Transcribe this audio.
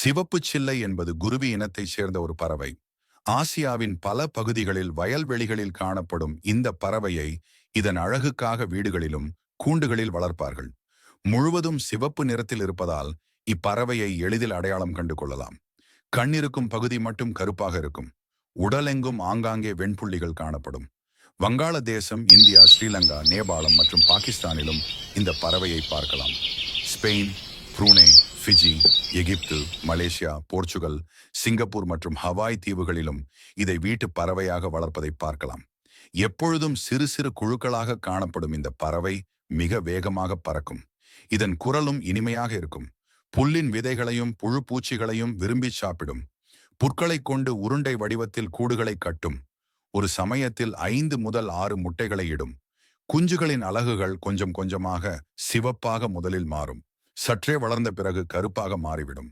சிவப்பு சில்லை என்பது குருவி இனத்தைச் சேர்ந்த ஒரு பறவை. ஆசியாவின் பல பகுதிகளில் வயல்வெளிகளில் காணப்படும் இந்த பறவையை இதன் அழகுக்காக வீடுகளிலும் கூண்டுகளில் வளர்ப்பார்கள். முழுவதும் சிவப்பு நிறத்தில் இருப்பதால் இப்பறவையை எளிதில் அடையாளம் கண்டு கொள்ளலாம். கண்ணிருக்கும் பகுதி மட்டும் கருப்பாக இருக்கும். உடலெங்கும் ஆங்காங்கே வெண்புள்ளிகள் காணப்படும். வங்காளதேசம் இந்தியா ஸ்ரீலங்கா நேபாளம் மற்றும் பாகிஸ்தானிலும் இந்த பறவையை பார்க்கலாம். Spain Brunei Fiji Egypt Malaysia Portugal Singapore மற்றும் ஹவாய் தீவுகளிலும் இதை வீட்டு பறவையாக வளர்ப்பதை பார்க்கலாம். எப்பொழுதும் சிறு சிறு குழுக்களாக காணப்படும் இந்த பறவை மிக வேகமாக பறக்கும். இதன் குரலும் இனிமையாக இருக்கும். புல்லின் விதைகளையும் புழு பூச்சிகளையும் விரும்பி சாப்பிடும். புற்களைக் கொண்டு உருண்டை வடிவத்தில் கூடுகளை கட்டும். ஒரு சமயத்தில் ஐந்து முதல் ஆறு முட்டைகளை இடும். குஞ்சுகளின் அலகுகள் கொஞ்சம் கொஞ்சமாக சிவப்பாக முதலில் மாறும். சற்றே வளர்ந்த பிறகு கருப்பாக மாறிவிடும்.